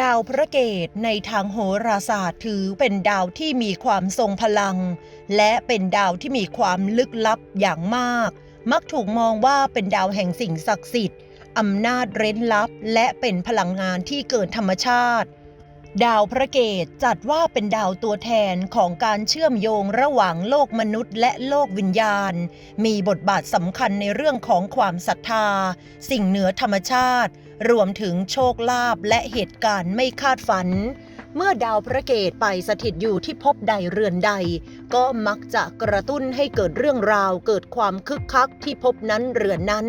ดาวพระเกตในทางโหราศาสตร์ถือเป็นดาวที่มีความทรงพลัง และเป็นดาวที่มีความลึกลับอย่างมาก มักถูกมองว่าเป็นดาวแห่งสิ่งศักดิ์สิทธิ์อำนาจเร้นลับ และเป็นพลังงานที่เกินธรรมชาติ ดาวพระเกตจัดว่าเป็นดาวตัวแทนของการเชื่อมโยงระหว่างโลกมนุษย์ และโลกวิญญาณ มีบทบาทสำคัญในเรื่องของความศรัทธา สิ่งเหนือธรรมชาติ รวมถึงโชคลาภและเหตุการณ์ไม่คาดฝัน เมื่อดาวพระเกตไปสถิตอยู่ที่ภพใดเรือนใด ก็มักจะกระตุ้นให้เกิดเรื่องราวเกิดความคึกคักที่ภพนั้นเรือนนั้น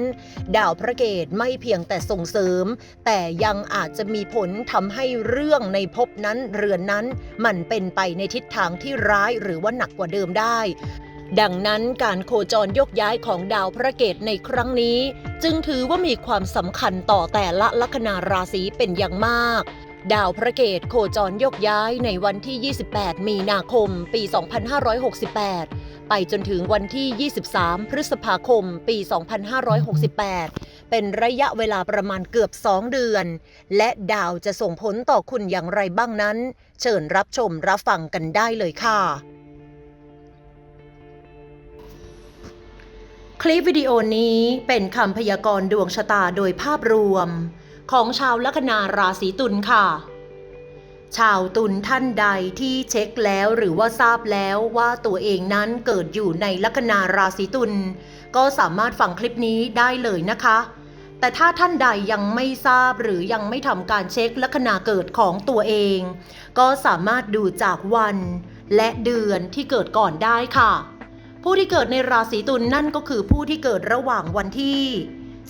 ดาวพระเกตไม่เพียงแต่ส่งเสริม แต่ยังอาจจะมีผลทำให้เรื่องในภพนั้นเรือนนั้น มันเป็นไปในทิศทางที่ร้ายหรือว่าหนักกว่าเดิมได้ ดังนั้นการโคจรยกย้ายของดาวพระเกตในครั้งนี้ จึงถือว่ามีความสำคัญต่อแต่ละลัคนาราศีเป็นอย่างมาก ดาวพระเกตโคจรยกย้ายในวันที่ 28 มีนาคม ปี 2568 ไปจนถึงวันที่ 23 พฤษภาคม ปี 2568 เป็นระยะเวลาประมาณเกือบ 2 เดือน และดาวจะส่งผลต่อคุณอย่างไรบ้างนั้น เชิญรับชมรับฟังกันได้เลยค่ะ คลิปวิดีโอนี้เป็นคำพยากรณ์ดวงชะตาโดยภาพรวม ของชาวลัคนาราศีตุลค่ะ ชาวตุลท่านใดที่เช็คแล้วหรือว่าทราบแล้วว่าตัวเองนั้นเกิดอยู่ในลัคนาราศีตุลก็สามารถฟังคลิปนี้ได้เลยนะคะ แต่ถ้าท่านใดยังไม่ทราบหรือยังไม่ทำการเช็คลัคนาเกิดของตัวเอง ก็สามารถดูจากวัน และเดือนที่เกิดก่อนได้ค่ะ ผู้ที่เกิดในราศีตุลนั่นก็คือผู้ที่เกิดระหว่างวันที่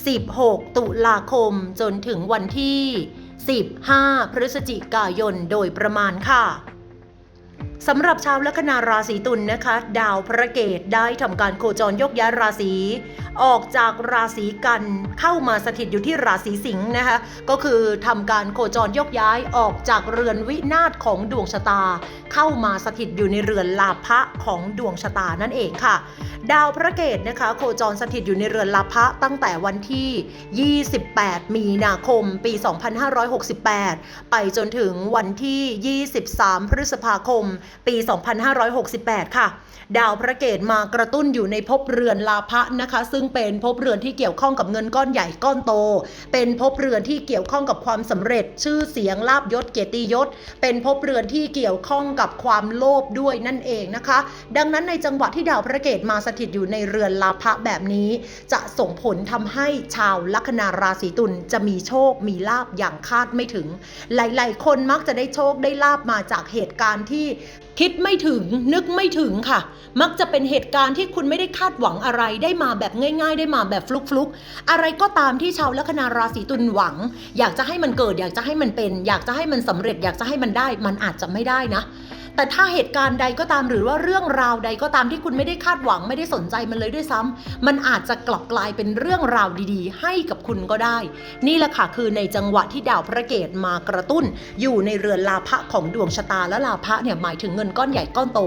16 ตุลาคมจนถึงวันที่ 15 พฤศจิกายนโดยประมาณค่ะ สำหรับชาวลัคนาราศีตุลนะคะ ดาวพระเกตได้ทำการโคจรยกย้ายราศีออกจากราศีกันเข้ามาสถิตอยู่ที่ราศีสิงห์นะคะ ก็คือทำการโคจรยกย้ายออกจากเรือนวินาศของดวงชะตา เข้ามาสถิตอยู่ในเรือนลาภะของดวงชะตานั่นเองค่ะ ดาวพระเกตนะคะ โคจรสถิตอยู่ในเรือนลาภะตั้งแต่วันที่ 28 มีนาคม ปี 2568 ไปจนถึงวันที่ 23 พฤษภาคมปี 2568 ค่ะ ดาวพระเกตมากระตุ้นอยู่ในภพเรือนลาภะนะคะ ซึ่งเป็นภพเรือนที่เกี่ยวข้องกับเงินก้อนใหญ่ก้อนโต เป็นภพเรือนที่เกี่ยวข้องกับความสำเร็จ ชื่อเสียงลาบยศเกียรติยศ เป็นภพเรือนที่เกี่ยวข้องกับความโลภด้วยนั่นเองนะคะ ดังนั้นในจังหวะที่ดาวพระเกตมาสถิตอยู่ในเรือนลาภะแบบนี้ จะส่งผลทำให้ชาวลัคนาราศีตุลจะมีโชคมีลาบอย่างคาดไม่ถึง หลาย ๆ คนมักจะได้โชคได้ลาบมาจากเหตุการณ์ที่คิดไม่ถึงนึกไม่ถึงค่ะ มักจะเป็นเหตุการณ์ที่คุณไม่ได้คาดหวังอะไร ได้มาแบบง่าย ๆ ได้มาแบบฟลุกๆ อะไรก็ตามที่ชาวลัคนาราศีตุลหวัง อยากจะให้มันเกิด อยากจะให้มันเป็น อยากจะให้มันสำเร็จ อยากจะให้มันได้ มันอาจจะไม่ได้นะ แต่ถ้าเหตุการณ์ใดก็ตามหรือว่าเรื่องราวใดก็ตามที่คุณไม่ได้คาดหวังไม่ได้สนใจมันเลยด้วยซ้ำมันอาจจะกลับกลายเป็นเรื่องราวดีๆ ให้กับคุณก็ได้ นี่แหละค่ะคือในจังหวะที่ดาวพระเกตมากระตุ้น อยู่ในเรือนลาภะของดวงชะตาและลาภะเนี่ยหมายถึงเงินก้อนใหญ่ก้อนโต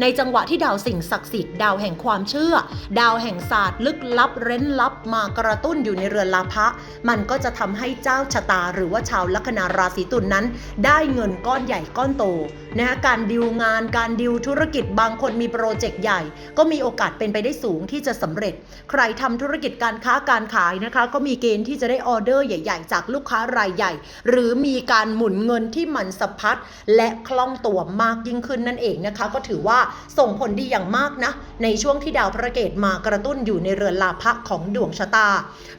ในจังหวะที่ดาวสิ่งศักดิ์สิทธิ์ดาวแห่งความเชื่อ ดาวแห่งศาสตร์ ลึกลับเร้นลับมากระตุ้นอยู่ในเรือนลาภะมันก็จะทำให้เจ้าชะตา หรือว่าชาวลัคนาราศีตุลนนั้น ได้เงินก้อนใหญ่ก้อนโต นะคะการดิวงาน การดิวธุรกิจบางคนมีโปรเจกต์ใหญ่ ก็มีโอกาสเป็นไปได้สูงที่จะสำเร็จ ใครทำธุรกิจการค้าการขายนะคะ ก็มีเกณฑ์ที่จะได้ออเดอร์ใหญ่ ๆ จากลูกค้ารายใหญ่ หรือมีการหมุนเงินที่มันสะพัดและคล่องตัวมากยิ่งขึ้นนั่นเองนะคะ ก็ถือว่าส่งผลดีอย่างมากนะ ในช่วงที่ดาวพระเกตมากระตุ้นอยู่ในเรือนลาภะของดวงชะตา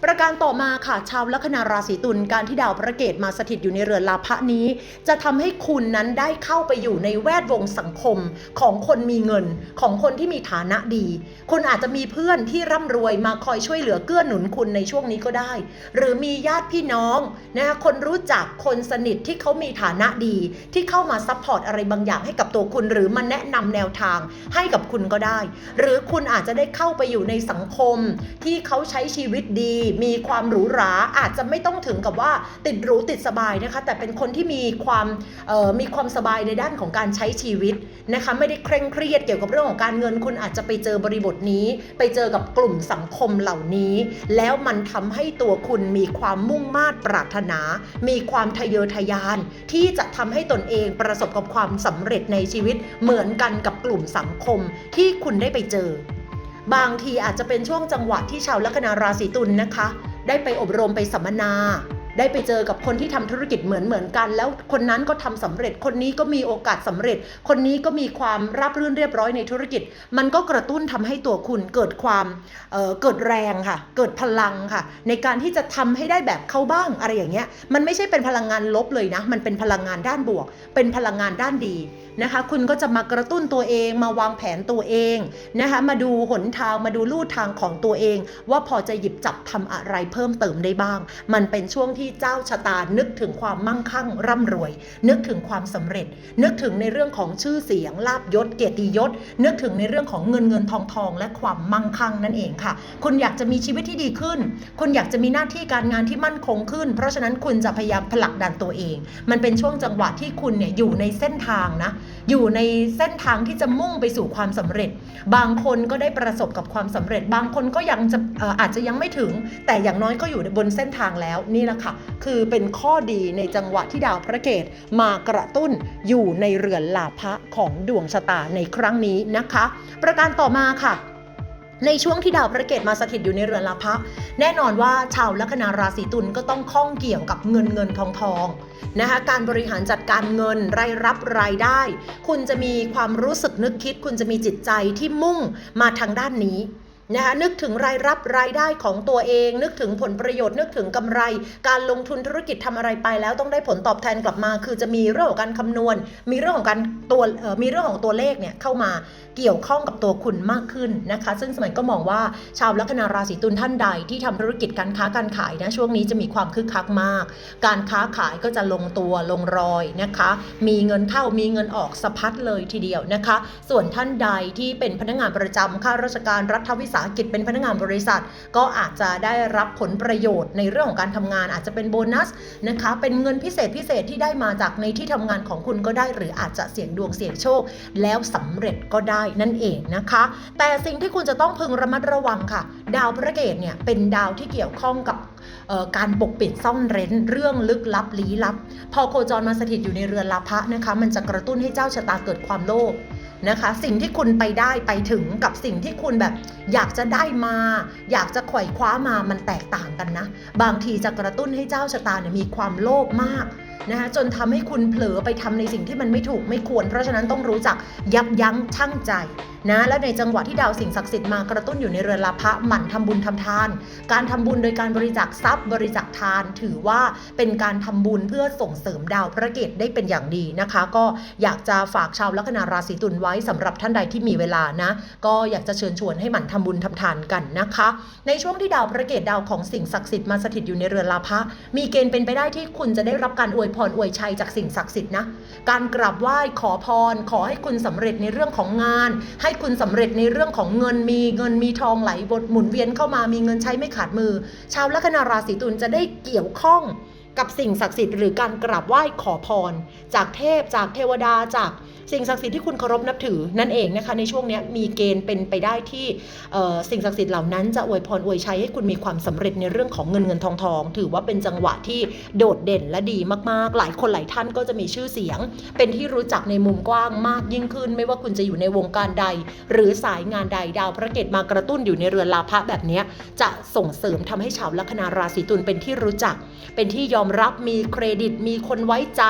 ประการต่อมาค่ะชาวลัคนาราศีตุลการที่ดาวพระเกตมาสถิตอยู่ในเรือนลาภะนี้ จะทำให้คุณนั้นได้เข้าไปอยูู่่ในแวดวงสังคมของคนมีเงิน ของคนที่มีฐานะดี คุณอาจจะมีเพื่อนที่ร่ำรวยมาคอยช่วยเหลือเกื้อหนุนคุณในช่วงนี้ก็ได้ หรือมีญาติพี่น้องนะคะคนรู้จักคนสนิทที่เขามีฐานะดี ที่เข้ามาซัพพอร์ตอะไรบางอย่างให้กับตัวคุณ หรือมาแนะนำแนวทางให้กับคุณก็ได้ หรือคุณอาจจะได้เข้าไปอยู่ในสังคม ที่เขาใช้ชีวิตดี มีความหรูหราอาจจะไม่ต้องถึงกับว่าติดหรูติดสบายนะคะ แต่เป็นคนที่มีความมีความสบายในด้านของการใช้ชีวิตนะคะไม่ได้เคร่งเครียดเกี่ยวกับเรื่องของการเงินคุณอาจจะไปเจอบริบทนี้ ไปเจอกับกลุ่มสังคมเหล่านี้ แล้วมันทำให้ตัวคุณมีความมุ่งมา่ปรารถนา มีความทะเยอทะยาน ที่จะทำให้ตนเองประสบกับความสำเร็จในชีวิตเหมือนกันกับกลุ่มสังคมที่คุณได้ไปเจอ บางทีอาจจะเป็นช่วงจังหวะที่ชาวลัคนาราศีตุลนะคะ ได้ไปอบรมไปสัมมนา ได้ไปเจอกับคนที่ทำธุรกิจเหมือนเหมือนกัน แล้วคนนั้นก็ทำสำเร็จ คนนี้ก็มีโอกาสสำเร็จ คนนี้ก็มีความราบรื่นเรียบร้อยในธุรกิจ มันก็กระตุ้นทำให้ตัวคุณเกิดความเเกิดแรงค่ะ เกิดพลังค่ะ ในการที่จะทำให้ได้แบบเขาบ้างอะไรอย่างเงี้ย มันไม่ใช่เป็นพลังงานลบเลยนะ มันเป็นพลังงานด้านบวก เป็นพลังงานด้านดี นะคะ คุณก็จะมากระตุ้นตัวเองมาวางแผนตัวเองนะคะ มาดูหนทางมาดูลู่ทางของตัวเอง ว่าพอจะหยิบจับทำอะไรเพิ่มเติมได้บ้าง มันเป็นช่วงที่เจ้าชะตานึกถึงความมั่งคั่งร่ำรวย นึกถึงความสำเร็จ นึกถึงในเรื่องของชื่อเสียงลาบยศ เกียรติยศ นึกถึงในเรื่องของเงินเงินทองทองและความมั่งคั่งนั่นเองค่ะ คุณอยากจะมีชีวิตที่ดีขึ้น คุณอยากจะมีหน้าที่การงานที่มั่นคงขึ้น เพราะฉะนั้นคุณจะพยายามผลักดันตัวเอง มันเป็นช่วงจังหวะที่คุณเนี่ยอยู่ในเส้นทางนะอยู่ในเส้นทางที่จะมุ่งไปสู่ความสำเร็จ บางคนก็ได้ประสบกับความสำเร็จ บางคนก็ยังจะเอ่ออาจจะยังไม่ถึง แต่อย่างน้อยก็อยู่บนเส้นทางแล้วนี่แหละค่ะคือเป็นข้อดีในจังหวะที่ดาวพระเกตมากระตุ้นอยู่ในเรือนลาภะของดวงชะตาในครั้งนี้นะคะ ประการต่อมาค่ะ ในช่วงที่ดาวพระเกตมาสถิตอยู่ในเรือนลาภะแน่นอนว่าชาวลัคนาราศีตุลก็ต้องข้องเกี่ยวกับเงินเงินทองทองนะคะการบริหารจัดการเงินรายรับรายได้ คุณจะมีความรู้สึกนึกคิด คุณจะมีจิตใจที่มุ่งมาทางด้านนี้ นะคะนึกถึงรายรับรายได้ของตัวเอง นึกถึงผลประโยชน์นึกถึงกำไร การลงทุนธุรกิจทำอะไรไปแล้วต้องได้ผลตอบแทนกลับมา คือจะมีเรื่องของการคำนวณ มีเรื่องของการตัวมีเรื่องของตัวเลขเนี่ยเข้ามาเกี่ยวข้องกับตัวคุณมากขึ้นนะคะ ซึ่งสมัยก็มองว่าชาวลัคนาราศีตุลท่านใดที่ทำธุรกิจการค้าการขายนะช่วงนี้จะมีความคึกคักมาก การค้าขายก็จะลงตัวลงรอยนะคะ มีเงินเข้ามีเงินออกสะพัดเลยทีเดียวนะคะ ส่วนท่านใดที่เป็นพนักงานประจำข้าราชการรัฐวิสาหกิจเป็นพนักงานบริษัท ก็อาจจะได้รับผลประโยชน์ในเรื่องของการทำงานอาจจะเป็นโบนัสนะคะเป็นเงินพิเศษพิเศษที่ได้มาจากในที่ทำงานของคุณก็ได้ หรืออาจจะเสี่ยงดวงเสี่ยงโชค แล้วสำเร็จก็ได้นั่นเองนะคะ แต่สิ่งที่คุณจะต้องพึงระมัดระวังค่ะ ดาวพระเกตเนี่ยเป็นดาวที่เกี่ยวข้องกับการปกปิดซ่อนเร้นเรื่องลึกลับลี้ลับ พอโคจรมาสถิตอยู่ในเรือนลาภะนะคะ มันจะกระตุ้นให้เจ้าชะตาเกิดความโลภ นะคะ สิ่งที่คุณไปได้ไปถึงกับสิ่งที่คุณแบบ อยากจะได้มา อยากจะไขว่คว้ามามันแตกต่างกันนะ บางทีจะกระตุ้นให้เจ้าชะตาเนี่ยมีความโลภมาก นะคะจนทำให้คุณเผลอไปทำในสิ่งที่มันไม่ถูกไม่ควร เพราะฉะนั้นต้องรู้จักยับยั้งชั่งใจนะและในจังหวะที่ดาวสิ่งศักดิ์สิทธิ์มากระตุ้นอยู่ในเรือนลาภะหมั่นทำบุญทำทาน การทำบุญโดยการบริจาคทรัพย์ บริจาคทาน ถือว่าเป็นการทำบุญเพื่อส่งเสริมดาวพระเกตได้เป็นอย่างดีนะคะ ก็อยากจะฝากชาวลัคนาราศีตุลไว้สำหรับท่านใดที่มีเวลานะ ก็อยากจะเชิญชวนให้หมั่นทำบุญทำทานกันนะคะ ในช่วงที่ดาวพระเกตดาวของสิ่งศักดิ์สิทธิ์มาสถิตอยู่ในเรือนลาภะมีเกณฑ์เป็นไปได้ที่คุณจะได้รับการอวยพรอวยชัยจากสิ่งศักดิ์สิทธิ์นะ การกราบไหว้ขอพร ขอให้คุณสำเร็จในเรื่องของงาน ให้คุณสำเร็จในเรื่องของเงินมีเงินมีทองไหลบดหมุนเวียนเข้ามามีเงินใช้ไม่ขาดมือ ชาวลัคนาราศีตุลจะได้เกี่ยวข้องกับสิ่งศักดิ์สิทธิ์หรือการกราบไหว้ขอพร จากเทพจากเทวดาจาก สิ่งศักดิ์สิทธิ์ที่คุณเคารพนับถือนั่นเองนะคะในช่วงนี้มีเกณฑ์เป็นไปได้ที่สิ่งศักดิ์สิทธิ์เหล่านั้นจะอวยพรอวยชัยให้คุณมีความสำเร็จในเรื่องของเงินเงินทองทอง ถือว่าเป็นจังหวะที่โดดเด่นและดีมากๆ หลายคนหลายท่านก็จะมีชื่อเสียง เป็นที่รู้จักในมุมกว้างมากยิ่งขึ้น ไม่ว่าคุณจะอยู่ในวงการใด หรือสายงานใดดาวพระเกตมากระตุ้นอยู่ในเรือนลาภะแบบนี้จะส่งเสริมทำให้ชาวลัคนาราศีตุลเป็นที่รู้จัก เป็นที่ยอมรับมีเครดิต มีคนไว้ใจ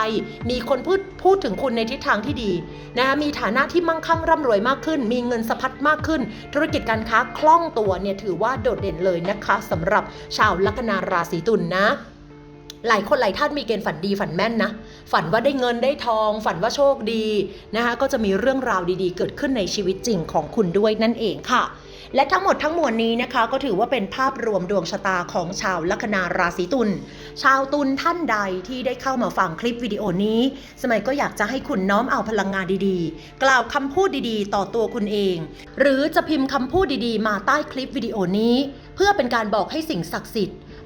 มีคนพูดพูดถึงคุณในทิศทางที่ดีนะคะมีฐานะที่มั่งคั่งร่ำรวยมากขึ้น มีเงินสะพัดมากขึ้น ธุรกิจการค้าคล่องตัวเนี่ยถือว่าโดดเด่นเลยนะคะสำหรับชาวลัคนาราศีตุลนะหลายคนหลายท่านมีเกณฑ์ฝันดีฝันแม่นนะ ฝันว่าได้เงินได้ทอง ฝันว่าโชคดีนะคะก็จะมีเรื่องราวดีๆ เกิดขึ้นในชีวิตจริงของคุณด้วยนั่นเองค่ะ และทั้งหมดทั้งมวลนี้นะคะ ก็ถือว่าเป็นภาพรวมดวงชะตาของชาวลัคนาราศีตุล ชาวตุลท่านใดที่ได้เข้ามาฟังคลิปวิดีโอนี้ สมัยก็อยากจะให้คุณน้อมเอาพลังงานดีๆ กล่าวคำพูดดีๆ ต่อตัวคุณเอง หรือจะพิมพ์คำพูดดีๆ มาใต้คลิปวิดีโอนี้ เพื่อเป็นการบอกให้สิ่งศักดิ์สิทธิ์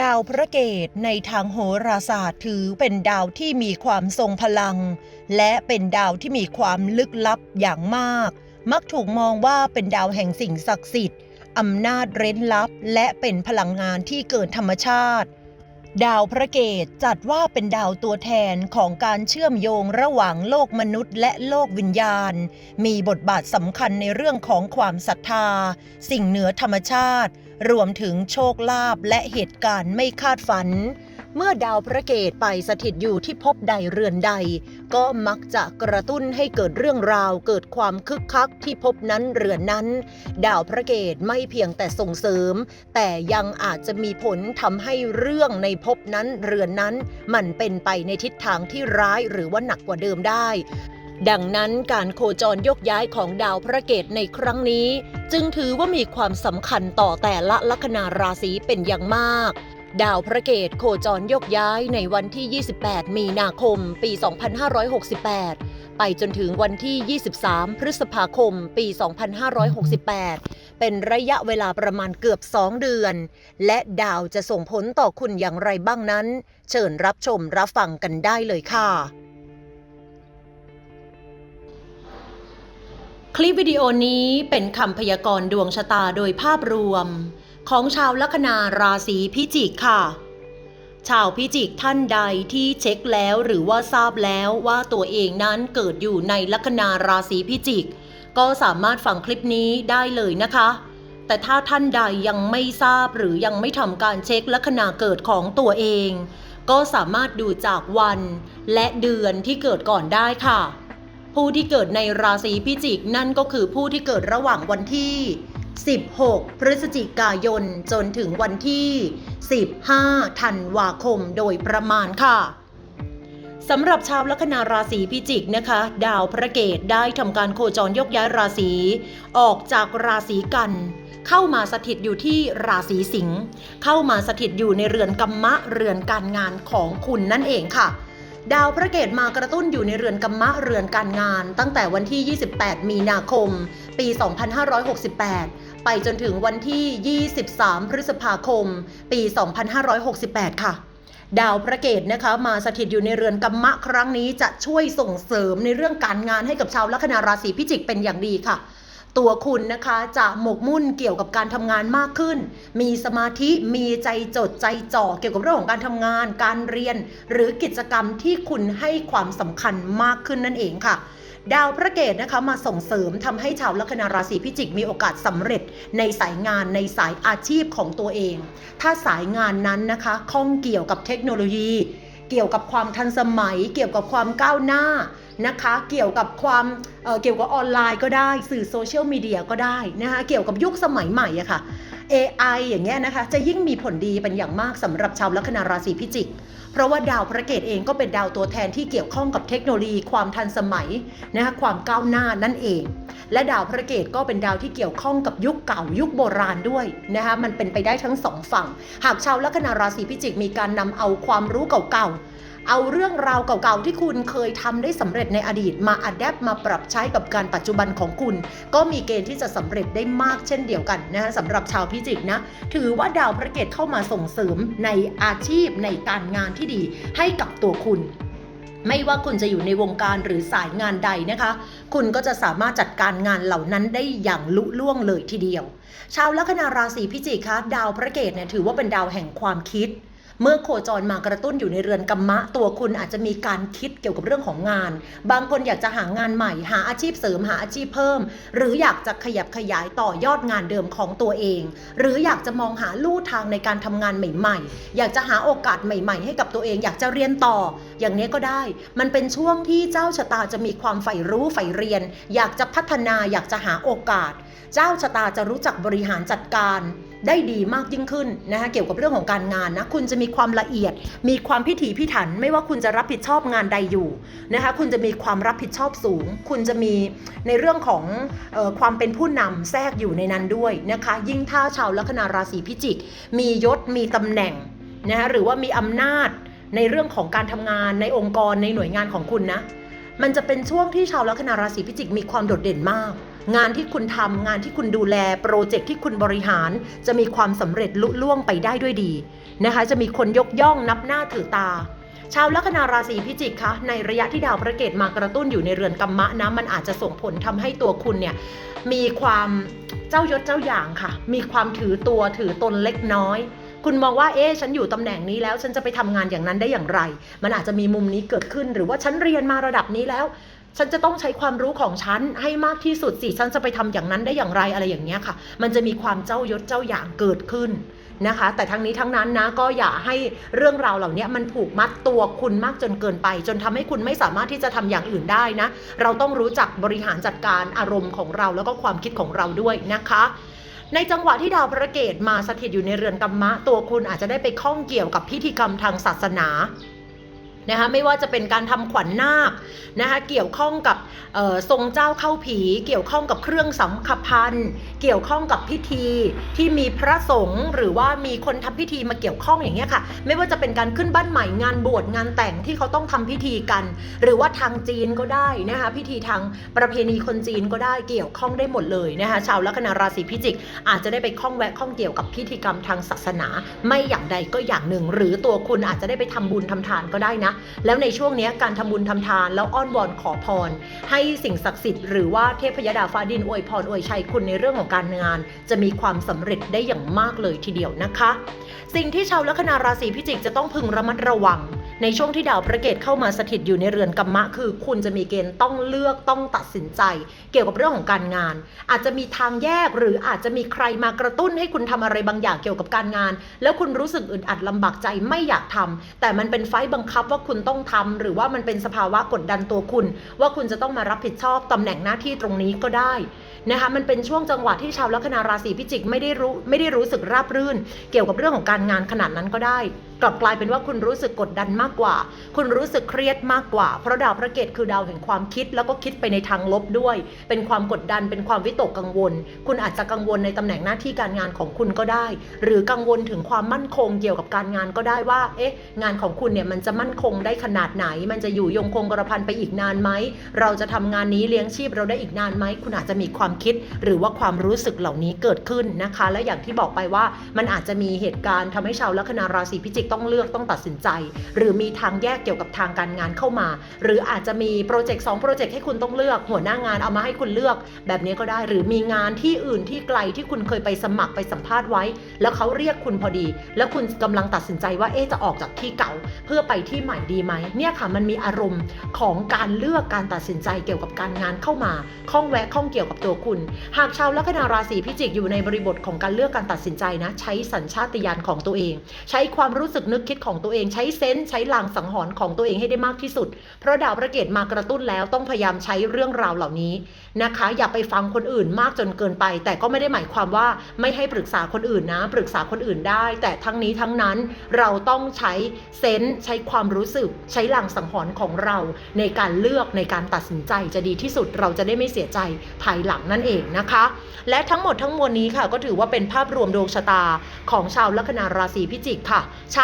ดาวพระเกตในทางโหราศาสตร์ถือเป็นดาวที่มีความทรงพลัง และเป็นดาวที่มีความลึกลับอย่างมาก มักถูกมองว่าเป็นดาวแห่งสิ่งศักดิ์สิทธิ์อำนาจเร้นลับ และเป็นพลังงานที่เกินธรรมชาติ ดาวพระเกตจัดว่าเป็นดาวตัวแทนของการเชื่อมโยงระหว่างโลกมนุษย์ และโลกวิญญาณ มีบทบาทสำคัญในเรื่องของความศรัทธา สิ่งเหนือธรรมชาติรวมถึงโชคลาภและเหตุการณ์ไม่คาดฝัน เมื่อดาวพระเกตไปสถิตอยู่ที่ภพใดเรือนใด ก็มักจะกระตุ้นให้เกิดเรื่องราวเกิดความคึกคักที่ภพนั้นเรือนนั้น ดาวพระเกตไม่เพียงแต่ส่งเสริม แต่ยังอาจจะมีผลทำให้เรื่องในภพนั้นเรือนนั้น มันเป็นไปในทิศทางที่ร้ายหรือว่าหนักกว่าเดิมได้ ดังนั้นการโคจรยกย้ายของดาวพระเกตในครั้งนี้ จึงถือว่ามีความสำคัญต่อแต่ละลัคนาราศีเป็นอย่างมาก ดาวพระเกตโคจรยกย้ายในวันที่ 28 มีนาคม ปี 2568 ไปจนถึงวันที่ 23 พฤษภาคม ปี 2568 เป็นระยะเวลาประมาณเกือบ 2 เดือน และดาวจะส่งผลต่อคุณอย่างไรบ้างนั้น เชิญรับชมรับฟังกันได้เลยค่ะ คลิปวิดีโอนี้เป็นคำพยากรณ์ดวงชะตาโดยภาพรวม ของชาวลัคนาราศีพิจิกค่ะ ชาวพิจิกท่านใดที่เช็คแล้วหรือว่าทราบแล้วว่าตัวเองนั้นเกิดอยู่ในลัคนาราศีพิจิก ก็สามารถฟังคลิปนี้ได้เลยนะคะ แต่ถ้าท่านใดยังไม่ทราบหรือยังไม่ทำการเช็คลัคนาเกิดของตัวเอง ก็สามารถดูจากวันและเดือนที่เกิดก่อนได้ค่ะ ผู้ที่เกิดในราศีพิจิกนั่นก็คือผู้ที่เกิดระหว่างวันที่ 16 พฤศจิกายน จนถึงวันที่ 15 ธันวาคมโดยประมาณค่ะสำหรับชาวลัคนาราศีพิจิกนะคะ ดาวพระเกตได้ทำการโคจรยกย้ายราศีออกจากราศีกัน เข้ามาสถิตอยู่ที่ราศีสิงห์เข้ามาสถิตอยู่ในเรือนกัมมะเรือนการงานของคุณนั่นเองค่ะ ดาวพระเกตมากระตุ้นอยู่ในเรือนกัมมะเรือนการงาน ตั้งแต่วันที่ 28 มีนาคม ปี 2568 ไปจนถึงวันที่ 23 พฤษภาคม ปี 2568 ค่ะ ดาวพระเกตนะคะมาสถิตอยู่ในเรือนกัมมะครั้งนี้จะช่วยส่งเสริมในเรื่องการงานให้กับชาวลัคนาราศีพิจิกเป็นอย่างดีค่ะ ตัวคุณนะคะจะหมกมุ่นเกี่ยวกับการทำงานมากขึ้น มีสมาธิมีใจจดใจจ่อเกี่ยวกับเรื่องของการทำงาน การเรียน หรือกิจกรรมที่คุณให้ความสำคัญมากขึ้นนั่นเองค่ะดาวพระเกตนะคะมาส่งเสริมทำให้ชาวลัคนาราศีพิจิกมีโอกาสสำเร็จในสายงานในสายอาชีพของตัวเอง ถ้าสายงานนั้นนะคะข้องเกี่ยวกับเทคโนโลยี เกี่ยวกับความทันสมัย เกี่ยวกับความก้าวหน้า นะคะ เกี่ยวกับความเเกี่ยวกับออนไลน์ก็ได้ สื่อโซเชียลมีเดียก็ได้นะคะ เกี่ยวกับยุคสมัยใหม่อะค่ะ AI อย่างเงี้ยนะคะ จะยิ่งมีผลดีเป็นอย่างมากสำหรับชาวลัคนาราศีพิจิก เพราะว่าดาวพระเกตเองก็เป็นดาวตัวแทนที่เกี่ยวข้องกับเทคโนโลยีความทันสมัยนะคะความก้าวหน้านั่นเอง และดาวพระเกตก็เป็นดาวที่เกี่ยวข้องกับยุคเก่ายุคโบราณด้วยนะคะมันเป็นไปได้ทั้งสองฝั่ง หากชาวลัคนาราศีพิจิกมีการนำเอาความรู้เก่าๆ เอาเรื่องราวเก่าๆที่คุณเคยทำได้สำเร็จในอดีตมาอัดแอปมาปรับใช้กับการปัจจุบันของคุณ ก็มีเกณฑ์ที่จะสำเร็จได้มากเช่นเดียวกันนะสำหรับชาวพิจิกนะถือว่าดาวพระเกตเข้ามาส่งเสริมในอาชีพในการงานที่ดีให้กับตัวคุณไม่ว่าคุณจะอยู่ในวงการหรือสายงานใดนะคะ คุณก็จะสามารถจัดการงานเหล่านั้นได้อย่างลุล่วงเลยทีเดียว ชาวลัคนาราศีพิจิกคะดาวพระเกตเนี่ยถือว่าเป็นดาวแห่งความคิด เมื่อโคจรมากระตุ้นอยู่ในเรือนกัมมะ ตัวคุณอาจจะมีการคิดเกี่ยวกับเรื่องของงาน บางคนอยากจะหางานใหม่ หาอาชีพเสริมหาอาชีพเพิ่ม หรืออยากจะขยับขยายต่อยอดงานเดิมของตัวเอง หรืออยากจะมองหาลู่ทางในการทำงานใหม่ ๆ อยากจะหาโอกาสใหม่ ๆ ให้กับตัวเอง อยากจะเรียนต่อ อย่างนี้ก็ได้ มันเป็นช่วงที่เจ้าชะตาจะมีความใฝ่รู้ใฝ่เรียน อยากจะพัฒนาอยากจะหาโอกาส เจ้าชะตาจะรู้จักบริหารจัดการ ได้ดีมากยิ่งขึ้นนะคะเกี่ยวกับเรื่องของการงานนะคุณจะมีความละเอียด มีความพิถีพิถัน ไม่ว่าคุณจะรับผิดชอบงานใดอยู่นะคะคุณจะมีความรับผิดชอบสูง คุณจะมีในเรื่องของออความเป็นผู้นำแทรกอยู่ในนั้นด้วยนะคะยิ่งถ้าชาวลัคนาราศีพิจิก มียศมีตำแหน่งนะคะหรือว่ามีอำนาจในเรื่องของการทำงานในองค์กรในหน่วยงานของคุณนะมันจะเป็นช่วงที่ชาวลัคนาราศีพิจิก มีความโดดเด่นมาก งานที่คุณทำงานที่คุณดูแลโปรเจกต์ที่คุณบริหาร จะมีความสำเร็จลุล่วงไปได้ด้วยดีนะคะ จะมีคนยกย่องนับหน้าถือตา ชาวลัคนาราศีพิจิกคะในระยะที่ดาวพระเกตมากระตุ้นอยู่ในเรือนกัมมะนะมันอาจจะส่งผลทำให้ตัวคุณเนี่ยมีความเจ้ายศเจ้าอย่างค่ะ มีความถือตัวถือตนเล็กน้อยคุณมองว่า เอ๊ะ ฉันอยู่ตำแหน่งนี้แล้ว ฉันจะไปทำงานอย่างนั้นได้อย่างไร มันอาจจะมีมุมนี้เกิดขึ้น หรือว่าฉันเรียนมาระดับนี้แล้ว ฉันจะต้องใช้ความรู้ของฉันให้มากที่สุดสิ ฉันจะไปทำอย่างนั้นได้อย่างไรอะไรอย่างเงี้ยค่ะ มันจะมีความเจ้ายศเจ้าอย่างเกิดขึ้นนะคะ แต่ทั้งนี้ทั้งนั้นนะก็อย่าให้เรื่องราวเหล่านี้มันผูกมัดตัวคุณมากจนเกินไป จนทำให้คุณไม่สามารถที่จะทำอย่างอื่นได้นะ เราต้องรู้จักบริหารจัดการอารมณ์ของเราแล้วก็ความคิดของเราด้วยนะคะในจังหวะที่ดาวพระเกตมาสถิตอยู่ในเรือนกัมมะ ตัวคุณอาจจะได้ไปข้องเกี่ยวกับพิธีกรรมทางศาสนา นะคะไม่ว่าจะเป็นการทำขวัญนาคนะคะเกี่ยวข้องกับทรงเจ้าเข้าผี เกี่ยวข้องกับเครื่องสำคัญพันธ์เกี่ยวข้องกับพิธีที่มีพระสงฆ์หรือว่ามีคนทำพิธีมาเกี่ยวข้องอย่างเงี้ยค่ะ ไม่ว่าจะเป็นการขึ้นบ้านใหม่งานบวชงานแต่งที่เขาต้องทำพิธีกัน หรือว่าทางจีนก็ได้นะคะพิธีทางประเพณีคนจีนก็ได้เกี่ยวข้องได้หมดเลยนะคะชาวลัคนาราศีพิจิก อาจจะได้ไปข้องแวะข้องเกี่ยวกับพิธีกรรมทางศาสนา ไม่อย่างใดก็อย่างหนึ่ง หรือตัวคุณอาจจะได้ไปทำบุญทำทานก็ได้นะแล้วในช่วงนี้การทำบุญทำทาน แล้วอ้อนวอนขอพร ให้สิ่งศักดิ์สิทธิ์หรือว่าเทพยดาฟ้าดินอวยพรอวยชัยคุณในเรื่องของการงาน จะมีความสำเร็จได้อย่างมากเลยทีเดียวนะคะ สิ่งที่ชาวลัคนาราศีพิจิกจะต้องพึงระมัดระวัง ในช่วงที่ดาวพระเกตเข้ามาสถิตอยู่ในเรือนกัมมะ คือ คุณจะมีเกณฑ์ต้องเลือกต้องตัดสินใจ เกี่ยวกับเรื่องของการงาน อาจจะมีทางแยกหรืออาจจะมีใครมากระตุ้นให้คุณทำอะไรบางอย่างเกี่ยวกับการงาน แล้วคุณรู้สึกอึดอัดลำบากใจไม่อยากทำแต่มันเป็นไฟต์บังคับว่าคุณต้องทำหรือว่ามันเป็นสภาวะกดดันตัวคุณ ว่าคุณจะต้องมารับผิดชอบตำแหน่งหน้าที่ตรงนี้ก็ได้นะคะมันเป็นช่วงจังหวะที่ชาวลัคนาราศีพิจิกไม่ได้รู้ไม่ได้รู้สึกราบรื่น เกี่ยวกับเรื่องของการงานขนาดนั้นก็ได้ กลับกลายเป็นว่าคุณรู้สึกกดดันมากกว่า คุณรู้สึกเครียดมากกว่า เพราะดาวพระเกตคือดาวแห่งความคิดแล้วก็คิดไปในทางลบด้วย เป็นความกดดันเป็นความวิตกกังวล คุณอาจจะกังวลในตำแหน่งหน้าที่การงานของคุณก็ได้ หรือกังวลถึงความมั่นคงเกี่ยวกับการงานก็ได้ว่า เอ๊ะ งานของคุณเนี่ยมันจะมั่นคงได้ขนาดไหน มันจะอยู่ยงคงกระพันไปอีกนานไหม เราจะทำงานนี้เลี้ยงชีพเราได้อีกนานไหม คุณอาจจะมีความคิด หรือว่าความรู้สึกเหล่านี้เกิดขึ้นนะคะ และอย่างที่บอกไปว่ามันอาจจะมีเหตุการณ์ทำให้ชาวลัคนาราศีพิจิกต้องเลือกต้องตัดสินใจ หรือมีทางแยกเกี่ยวกับทางการงานเข้ามา หรืออาจจะมีโปรเจกต์สองโปรเจกต์ให้คุณต้องเลือก หัวหน้างานเอามาให้คุณเลือก แบบนี้ก็ได้หรือมีงานที่อื่นที่ไกลที่คุณเคยไปสมัครไปสัมภาษณ์ไว้ แล้วเขาเรียกคุณพอดี แล้วคุณกำลังตัดสินใจว่าเอ๊จะออกจากที่เก่า เพื่อไปที่ใหม่ดีไหมเนี่ยค่ะมันมีอารมณ์ของการเลือกการตัดสินใจเกี่ยวกับการงานเข้ามาข้องแวะข้องเกี่ยวกับตัวคุณ หากชาวลัคนาราศีพิจิกอยู่ในบริบทของการเลือกการตัดสินใจนะ ใช้สัญชาตญาณของตัวเอง ใช้ความรู้สึกนึกคิดของตัวเองใช้เซนส์ใช้ลางสังหรณ์ของตัวเองให้ได้มากที่สุด เพราะดาวพระเกตมากระตุ้นแล้วต้องพยายามใช้เรื่องราวเหล่านี้นะคะ อย่าไปฟังคนอื่นมากจนเกินไป แต่ก็ไม่ได้หมายความว่าไม่ให้ปรึกษาคนอื่นนะ ปรึกษาคนอื่นได้ แต่ทั้งนี้ทั้งนั้นเราต้องใช้เซนส์ใช้ความรู้สึก ใช้ลางสังหรณ์ของเรา ในการเลือกในการตัดสินใจจะดีที่สุดเราจะได้ไม่เสียใจภายหลังนั่นเองนะคะ และทั้งหมดทั้งมวลนี้ค่ะ ก็ถือว่าเป็นภาพรวมดวงชะตาของชาวลัคนาราศีพิจิกค่ะชา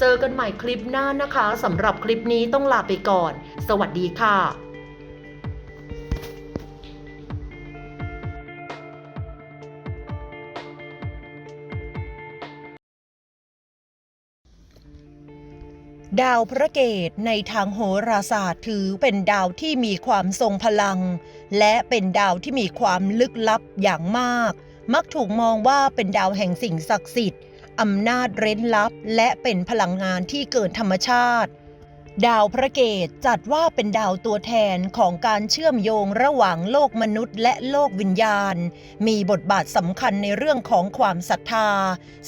เจอกันใหม่คลิปหน้านะคะสำหรับคลิปนี้ต้องลาไปก่อน สวัสดีค่ะดาวพระเกตในทางโหราศาสตร์ถือเป็นดาวที่มีความทรงพลัง และเป็นดาวที่มีความลึกลับอย่างมาก มักถูกมองว่าเป็นดาวแห่งสิ่งศักดิ์สิทธิ์ อำนาจเร้นลับ และเป็นพลังงานที่เกินธรรมชาติ ดาวพระเกตจัดว่าเป็นดาวตัวแทนของการเชื่อมโยงระหว่างโลกมนุษย์ และโลกวิญญาณ มีบทบาทสำคัญในเรื่องของความศรัทธา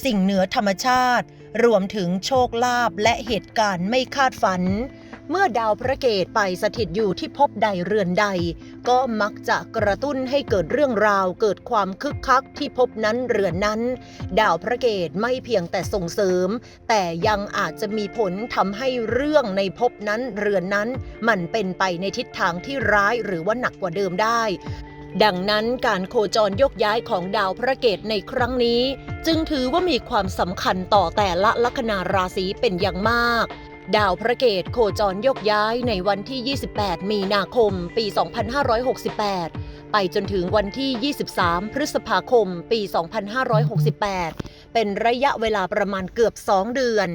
สิ่งเหนือธรรมชาติ รวมถึงโชคลาภและเหตุการณ์ไม่คาดฝัน เมื่อดาวพระเกตไปสถิตอยู่ที่ภพใดเรือนใด ก็มักจะกระตุ้นให้เกิดเรื่องราวเกิดความคึกคักที่ภพนั้นเรือนนั้น ดาวพระเกตไม่เพียงแต่ส่งเสริม แต่ยังอาจจะมีผลทำให้เรื่องในภพนั้นเรือนนั้น มันเป็นไปในทิศทางที่ร้ายหรือว่าหนักกว่าเดิมได้ดังนั้นการโคจรยกย้ายของดาวพระเกตในครั้งนี้ จึงถือว่ามีความสำคัญต่อแต่ละลัคนาราศีเป็นอย่างมาก ดาวพระเกตโคจรยกย้ายในวันที่ 28 มีนาคม ปี 2568 ไปจนถึงวันที่ 23 พฤษภาคม ปี 2568 เป็นระยะเวลาประมาณเกือบ 2 เดือน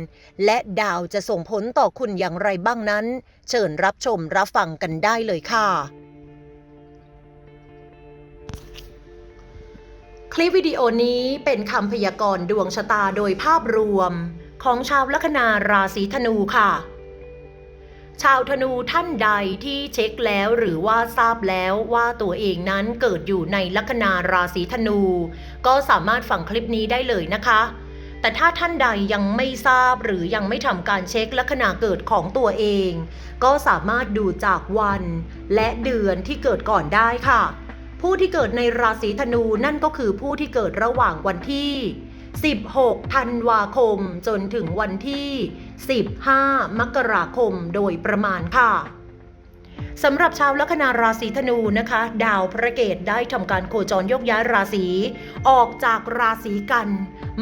และดาวจะส่งผลต่อคุณอย่างไรบ้างนั้น เชิญรับชมรับฟังกันได้เลยค่ะ คลิปวิดีโอนี้เป็นคำพยากรณ์ดวงชะตาโดยภาพรวม ของชาวลัคนาราศีธนูค่ะ ชาวธนูท่านใดที่เช็คแล้วหรือว่าทราบแล้วว่าตัวเองนั้นเกิดอยู่ในลัคนาราศีธนู ก็สามารถฟังคลิปนี้ได้เลยนะคะแต่ถ้าท่านใดยังไม่ทราบหรือยังไม่ทำการเช็คลัคนาเกิดของตัวเอง ก็สามารถดูจากวันและเดือนที่เกิดก่อนได้ค่ะ ผู้ที่เกิดในราศีธนูนั่นก็คือผู้ที่เกิดระหว่างวันที่ 16 ธันวาคม จนถึงวันที่ 15 มกราคมโดยประมาณค่ะสำหรับชาวลัคนาราศีธนูนะคะ ดาวพระเกตได้ทำการโคจรยกย้ายราศีออกจากราศีกัน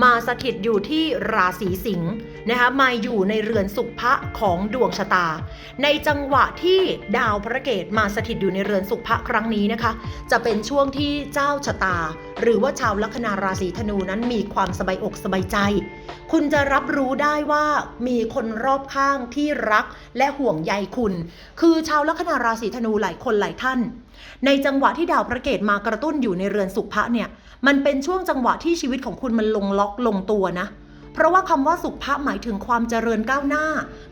มาสถิตอยู่ที่ราศีสิงห์ นะคะมาอยู่ในเรือนสุภะของดวงชะตา ในจังหวะที่ดาวพระเกตมาสถิตอยู่ในเรือนสุภะครั้งนี้นะคะ จะเป็นช่วงที่เจ้าชะตา หรือว่าชาวลัคนาราศีธนูนั้นมีความสบายอกสบายใจ คุณจะรับรู้ได้ว่ามีคนรอบข้างที่รักและห่วงใยคุณ คือชาวลัคนาราศีธนูหลายคนหลายท่าน ในจังหวะที่ดาวพระเกตมากระตุ้นอยู่ในเรือนสุภะเนี่ยมันเป็นช่วงจังหวะที่ชีวิตของคุณมันลงล็อกลงตัวนะ ราะว่าคำว่าสุภะหมายถึงความเจริญก้าวหน้า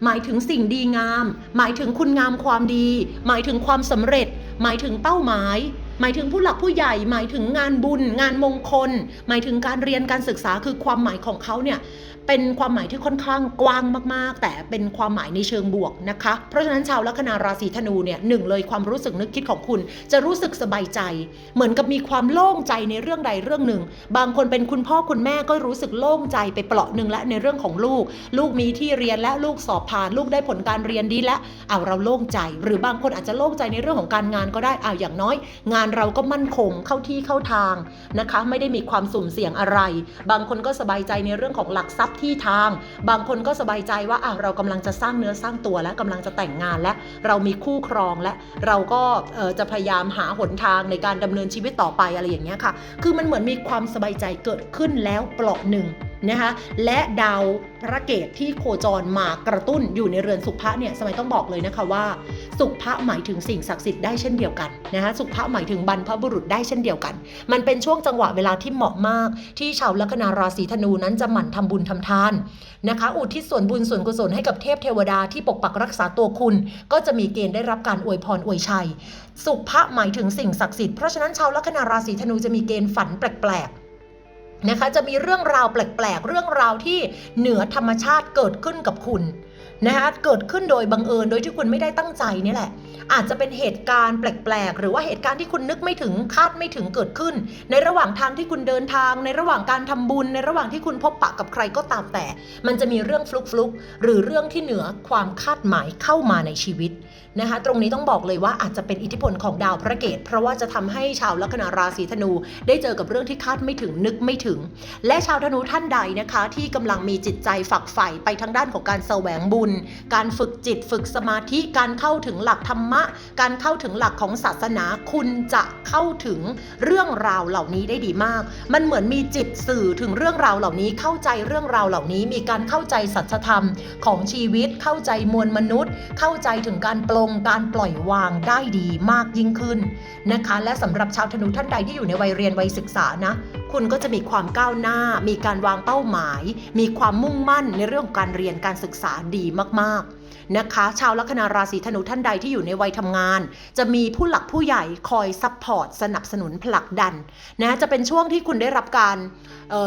หมายถึงสิ่งดีงาม หมายถึงคุณงามความดี หมายถึงความสำเร็จ หมายถึงเป้าหมาย หมายถึงผู้หลักผู้ใหญ่ หมายถึงงานบุญ งานมงคล หมายถึงการเรียนการศึกษาคือความหมายของเขาเนี่ย เป็นความหมายที่ค่อนข้างกว้างมากๆ แต่เป็นความหมายในเชิงบวกนะคะ เพราะฉะนั้นชาวลัคนาราศีธนูเนี่ยหนึ่งเลยความรู้สึกนึกคิดของคุณ จะรู้สึกสบายใจ เหมือนกับมีความโล่งใจในเรื่องใดเรื่องหนึ่ง บางคนเป็นคุณพ่อคุณแม่ก็รู้สึกโล่งใจไปเปราะหนึ่งและในเรื่องของลูก ลูกมีที่เรียนและลูกสอบผ่านลูกได้ผลการเรียนดีและเอาเราโล่งใจ หรือบางคนอาจจะโล่งใจในเรื่องของการงานก็ได้เอาอย่างน้อย งานเราก็มั่นคงเข้าที่เข้าทางนะคะ ไม่ได้มีความสุ่มเสี่ยงอะไร บางคนก็สบายใจในเรื่องของหลักทรัพย์ที่ทาง บางคนก็สบายใจว่าอะเรากำลังจะสร้างเนื้อสร้างตัวและกำลังจะแต่งงานและเรามีคู่ครองและเราก็จะพยายามหาหนทางในการดำเนินชีวิตต่อไปอะไรอย่างเงี้ยค่ะ คือมันเหมือนมีความสบายใจเกิดขึ้นแล้วเปลาะหนึ่งนะคะและดาวพระเกตที่โคจรมากระตุ้นอยู่ในเรือนสุภะเนี่ยสมัยต้องบอกเลยนะคะว่า สุภะหมายถึงสิ่งศักดิ์สิทธิ์ได้เช่นเดียวกันนะคะสุภะหมายถึงบรรพบุรุษได้เช่นเดียวกัน มันเป็นช่วงจังหวะเวลาที่เหมาะมาก ที่ชาวลัคนาราศีธนูนั้นจะหมั่นทำบุญทำทานนะคะอุทิศส่วนบุญส่วนกุศลให้กับเทพเทวดาที่ปกปักรักษาตัวคุณ ก็จะมีเกณฑ์ได้รับการอวยพรอวยชัย สุภะหมายถึงสิ่งศักดิ์สิทธิ์เพราะฉะนั้นชาวลัคนาราศีธนูจะมีเกณฑ์ฝันแปลกๆ นะคะจะมีเรื่องราวแปลกๆ เรื่องราวที่เหนือธรรมชาติเกิดขึ้นกับคุณ นะคะเกิดขึ้นโดยบังเอิญโดยที่คุณไม่ได้ตั้งใจนี่แหละ อาจจะเป็นเหตุการณ์แปลกๆ หรือว่าเหตุการณ์ที่คุณนึกไม่ถึงคาดไม่ถึงเกิดขึ้น ในระหว่างทางที่คุณเดินทาง ในระหว่างการทำบุญ ในระหว่างที่คุณพบปะกับใครก็ตามแต่ มันจะมีเรื่องฟลุกๆ หรือเรื่องที่เหนือความคาดหมายเข้ามาในชีวิตนะคะตรงนี้ต้องบอกเลยว่าอาจจะเป็นอิทธิพลของดาวพระเกตเพราะว่าจะทำให้ชาวลัคนาราศีธนู ได้เจอกับเรื่องที่คาดไม่ถึงนึกไม่ถึง และชาวธนูท่านใดนะคะ ที่กำลังมีจิตใจฝักใฝ่ไปทางด้านของการแสวงบุญการฝึกจิตฝึกสมาธิการเข้าถึงหลักธรรมะ การเข้าถึงหลักของศาสนาคุณจะเข้าถึงเรื่องราวเหล่านี้ได้ดีมาก มันเหมือนมีจิตสื่อถึงเรื่องราวเหล่านี้เข้าใจเรื่องราวเหล่านี้ มีการเข้าใจสัจธรรมของชีวิตเข้าใจมวลมนุษย์ เข้าใจถึงการปลงการปล่อยวางได้ดีมากยิ่งขึ้นนะคะ และสำหรับชาวธนูท่านใดที่อยู่ในวัยเรียนวัยศึกษานะ คุณก็จะมีความก้าวหน้า มีการวางเป้าหมาย มีความมุ่งมั่นในเรื่องการเรียนการศึกษาดีมากๆนะคะ ชาวลัคนาราศีธนูท่านใดที่อยู่ในวัยทำงาน จะมีผู้หลักผู้ใหญ่คอยซัพพอร์ตสนับสนุนผลักดันนะจะเป็นช่วงที่คุณได้รับการ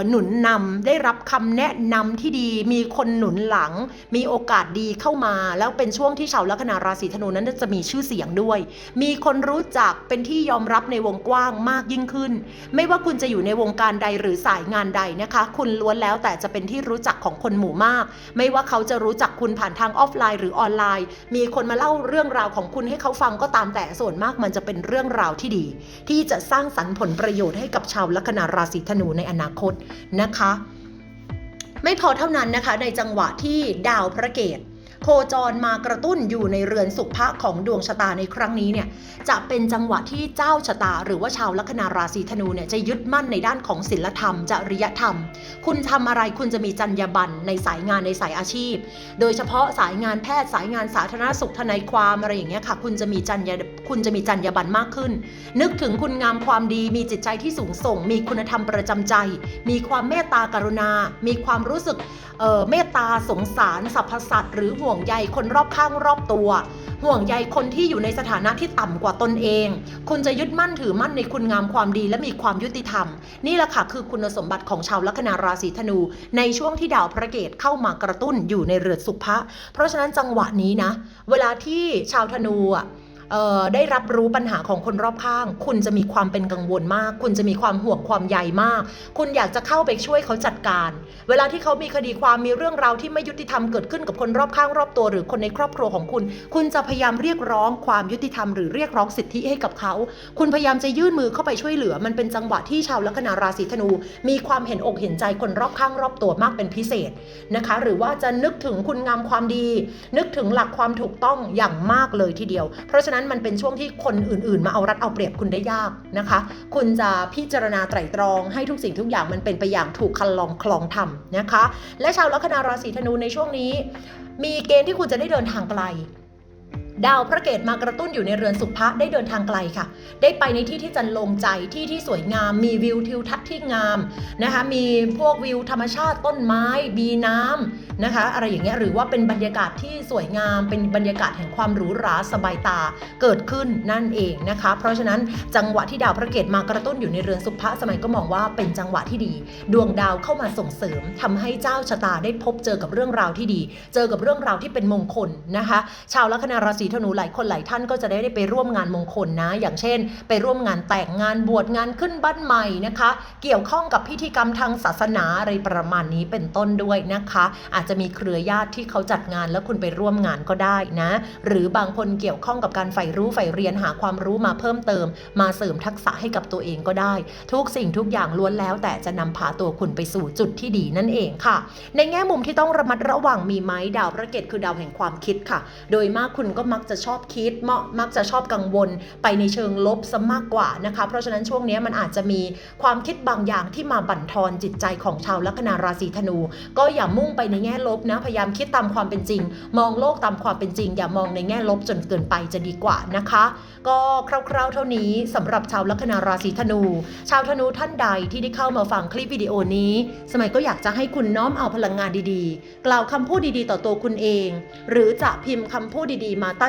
หนุนนำได้รับคำแนะนำที่ดี มีคนหนุนหลัง มีโอกาสดีเข้ามา แล้วเป็นช่วงที่ชาวลัคนาราศีธนูนั้นจะมีชื่อเสียงด้วย มีคนรู้จักเป็นที่ยอมรับในวงกว้างมากยิ่งขึ้น ไม่ว่าคุณจะอยู่ในวงการใดหรือสายงานใดนะคะ คุณล้วนแล้วแต่จะเป็นที่รู้จักของคนหมู่มาก ไม่ว่าเขาจะรู้จักคุณผ่านทางออฟไลน์ หรือออนไลน์ มีคนมาเล่าเรื่องราวของคุณให้เขาฟังก็ตามแต่ส่วนมากมันจะเป็นเรื่องราวที่ดี ที่จะสร้างสรรค์ผลประโยชน์ให้กับชาวลัคนาราศีธนูในอนาคตนะคะ ไม่พอเท่านั้นนะคะในจังหวะที่ดาวพระเกต จรมากระตุ้นอยู่ในเรือนสุภะของดวงชะตาในครั้งนี้เนี่ยจะเป็นจังหวะที่เจ้าชะตา หรือว่าชาวลัคนาราศีธนูเนี่ยจะยึดมั่นในด้านของศีลธรรมจริยธรรม คุณทำอะไรคุณจะมีจรรยาบรรณในสายงานในสายอาชีพ โดยเฉพาะสายงานแพทย์สายงานสาธารณสุขทนายความอะไรอย่างเงี้ยค่ะ คุณจะมีจรรยาคุณจะมีจรรยาบรรณมากขึ้น นึกถึงคุณงามความดีมีจิตใจที่สูงส่ง มีคุณธรรมประจำใจ มีความเมตตากรุณา มีความรู้สึก เอ่อเมตตาสงสารสรรพสัตว์หรือห่วงใยคนรอบข้างรอบตัว ห่วงใยคนที่อยู่ในสถานะที่ต่ำกว่าตนเอง คุณจะยึดมั่นถือมั่นในคุณงามความดีและมีความยุติธรรม นี่แหละค่ะคือคุณสมบัติของชาวลัคนาราศีธนู ในช่วงที่ดาวพระเกตเข้ามากระตุ้นอยู่ในเรือนสุภะเพราะฉะนั้นจังหวะนี้นะ เวลาที่ชาวธนูอะ ได้รับรู้ปัญหาของคนรอบข้าง คุณจะมีความเป็นกังวลมาก คุณจะมีความห่วงความใยมาก คุณอยากจะเข้าไปช่วยเขาจัดการ เวลาที่เขามีคดีความมีเรื่องราวที่ไม่ยุติธรรมเกิดขึ้นกับคนรอบข้างรอบตัว หรือคนในครอบครัวของคุณ คุณจะพยายามเรียกร้องความยุติธรรมหรือเรียกร้องสิทธิให้กับเขา คุณพยายามจะยื่นมือเข้าไปช่วยเหลือ มันเป็นจังหวะที่ชาวลัคนาราศีธนู มีความเห็นอกเห็นใจคนรอบข้างรอบตัวมากเป็นพิเศษนะคะ หรือว่าจะนึกถึงคุณงามความดี นึกถึงหลักความถูกต้องอย่างมากเลยทีเดียว เพราะฉะนั้นมันเป็นช่วงที่คนอื่น ๆ มาเอารัดเอาเปรียบคุณได้ยากนะคะ คุณจะพิจารณาไตร่ตรองให้ทุกสิ่งทุกอย่างมันเป็นไปอย่างถูกคันลองคลองธรรมนะคะ และชาวลัคนาราศีธนูในช่วงนี้ มีเกณฑ์ที่คุณจะได้เดินทางไกล ดาวพระเกตมากระตุ้นอยู่ในเรือนสุภะได้เดินทางไกลค่ะ ได้ไปในที่ที่จันลงใจที่ที่สวยงาม มีวิวทิวทัศน์ที่งามนะคะมีพวกวิวธรรมชาติต้นไม้มีน้ำนะคะอะไรอย่างเงี้ยหรือว่าเป็นบรรยากาศที่สวยงาม เป็นบรรยากาศแห่งความหรูหราสบายตาเกิดขึ้นนั่นเองนะคะ เพราะฉะนั้นจังหวะที่ดาวพระเกตมากระตุ้นอยู่ในเรือนสุภะสมัยก็มองว่าเป็นจังหวะที่ดี ดวงดาวเข้ามาส่งเสริมทำให้เจ้าชะตาได้พบเจอกับเรื่องราวที่ดี เจอกับเรื่องราวที่เป็นมงคลนะคะ ชาวลัคนาราศีธนูหลายคนหลายท่านก็จะได้ไปร่วมงานมงคลนะ อย่างเช่น ไปร่วมงานแต่งงานบวชงานขึ้นบ้านใหม่นะคะ เกี่ยวข้องกับพิธีกรรมทางศาสนาอะไรประมาณนี้เป็นต้นด้วยนะคะ อาจจะมีเครือญาติที่เขาจัดงานแล้วคุณไปร่วมงานก็ได้นะ หรือบางคนเกี่ยวข้องกับการใฝ่รู้ใฝ่เรียนหาความรู้มาเพิ่มเติม มาเสริมทักษะให้กับตัวเองก็ได้ ทุกสิ่งทุกอย่างล้วนแล้ว แต่จะนำพาตัวคุณไปสู่จุดที่ดีนั่นเองค่ะ ในแง่มุมที่ต้องระมัดระวังมีไหมดาวพระเกตคือดาวแห่งความคิดค่ะ โดยมากคุณก็มักจะชอบคิดมักจะชอบกังวลไปในเชิงลบซะมากกว่านะคะ เพราะฉะนั้นช่วงนี้มันอาจจะมีความคิดบางอย่างที่มาบั่นทอนจิตใจของชาวลัคนาราศีธนู ก็อย่ามุ่งไปในแง่ลบนะ พยายามคิดตามความเป็นจริง มองโลกตามความเป็นจริง อย่ามองในแง่ลบจนเกินไปจะดีกว่านะคะ ก็คร่าวๆเท่านี้สำหรับชาวลัคนาราศีธนู ชาวธนูท่านใดที่ได้เข้ามาฟังคลิปวิดีโอนี้ สมัยก็อยากจะให้คุณน้อมเอาพลังงานดีๆ กล่าวคำพูดดีๆ ต่อตัวคุณเอง หรือจะพิมพ์คำพูดดีๆ มาใต้